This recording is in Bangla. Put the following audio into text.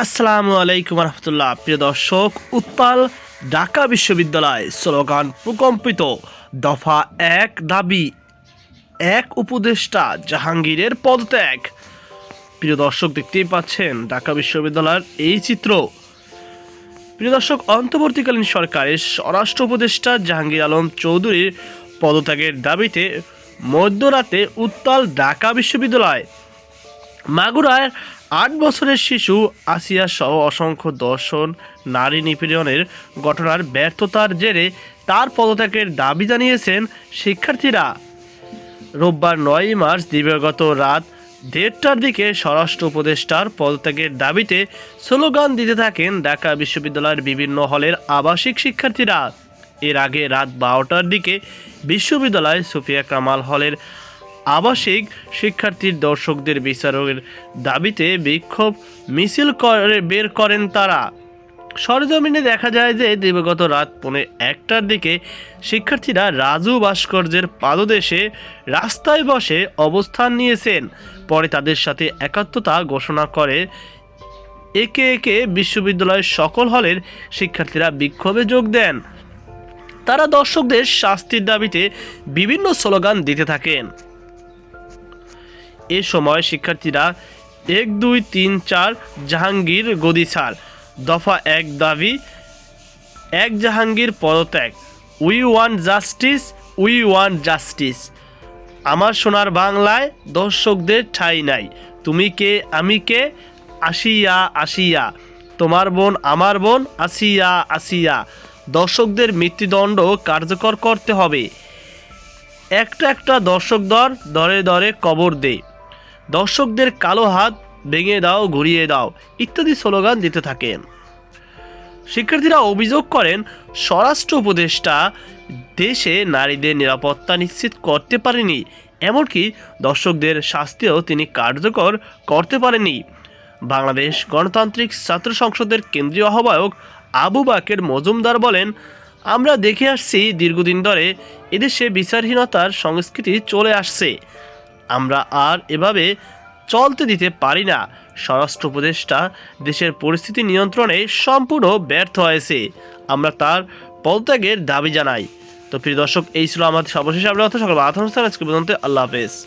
আসসালামু আলাইকুম রহমতুল্লাহ প্রিয় দর্শক উত্তাল ঢাকা বিশ্ববিদ্যালয় স্লোগান প্রকম্পিত। দফা এক দাবি, এক উপদেষ্টা জাহাঙ্গীরের পদত্যাগ। প্রিয় দর্শক, দেখতেই পাচ্ছেন, ঢাকা বিশ্ববিদ্যালয়ের এই চিত্র। প্রিয় দর্শক, অন্তর্বর্তীকালীন সরকারের স্বরাষ্ট্র উপদেষ্টা জাহাঙ্গীর আলম চৌধুরীর পদত্যাগের দাবিতে মধ্যরাতে উত্তাল ঢাকা বিশ্ববিদ্যালয়, মাগুরায় আট বছরের শিশু আসিয়া সহ অসংখ্য দর্শন, নারী নিপীড়নের ঘটনার ব্যর্থতার জেরে তার পদত্যাগের দাবি জানিয়েছেন শিক্ষার্থীরা। রোববার নয় মার্চ দিবাগত রাত দেড়টার দিকে স্বরাষ্ট্র উপদেষ্টার পদত্যাগের দাবিতে স্লোগান দিতে থাকেন ঢাকা বিশ্ববিদ্যালয়ের বিভিন্ন হলের আবাসিক শিক্ষার্থীরা। এর আগে রাত বারোটার দিকে বিশ্ববিদ্যালয় সুফিয়া কামাল হলের আবাসিক শিক্ষার্থীর দর্শকদের বিচারকের দাবিতে বিক্ষোভ মিছিল করে বের করেন তারা। সরজমিনে দেখা যায় যে দিবাগত রাত পৌনে একটার দিকে শিক্ষার্থীরা রাজু ভাস্কর্যের পাদদেশে রাস্তায় বসে অবস্থান নিয়েছেন। পরে তাদের সাথে একাত্মতা ঘোষণা করে একে একে বিশ্ববিদ্যালয়ের সকল হলের শিক্ষার্থীরা বিক্ষোভে যোগ দেন। তারা দর্শকদের শাস্তির দাবিতে বিভিন্ন স্লোগান দিতে থাকেন। এ সময় শিক্ষার্থীরা এক, দুই, তিন, চার জাহাঙ্গীর গদি ছাড়। দফা এক দাবি, এক জাহাঙ্গীর পদত্যাগ। We want justice, we want justice. আমার সোনার বাংলায় দর্শকদের ঠাঁই নাই। তুমি কে, আমি কে? আসিয়া আসিয়া। তোমার বোন, আমার বোন, আসিয়া আসিয়া। দর্শকদের মৃত্যুদণ্ড কার্যকর করতে হবে। একটা একটা দর্শক দর, দরে দরে কবর দে। দর্শকদের কালো হাত ভেঙে দাও ঘুরিয়ে দাও ইত্যাদি স্লোগান দিতে থাকেন। শিক্ষার্থীরা অভিযোগ করেন, স্বরাষ্ট্র উপদেষ্টা দেশে নারীদের নিরাপত্তা নিশ্চিত করতে পারেনি, এমনকি দর্শকদের শাস্তিও তিনি কার্যকর করতে পারেনি। বাংলাদেশ গণতান্ত্রিক ছাত্র সংসদের কেন্দ্রীয় আহ্বায়ক আবু বাকের মজুমদার বলেন, আমরা দেখে আসছি দীর্ঘদিন ধরে এদেশে বিচারহীনতার সংস্কৃতি চলে আসছে। আমরা আর এভাবে চলতে দিতে পারি না। স্বরাষ্ট্র উপদেষ্টা দেশের পরিস্থিতি নিয়ন্ত্রণে সম্পূর্ণ ব্যর্থ হয়েছে। আমরা তার পদত্যাগের দাবি জানাই। তো প্রিয় দর্শক, এই ছিল আমাদের সর্বশেষ আপডেট। সকল আল্লাহ হাফেজ।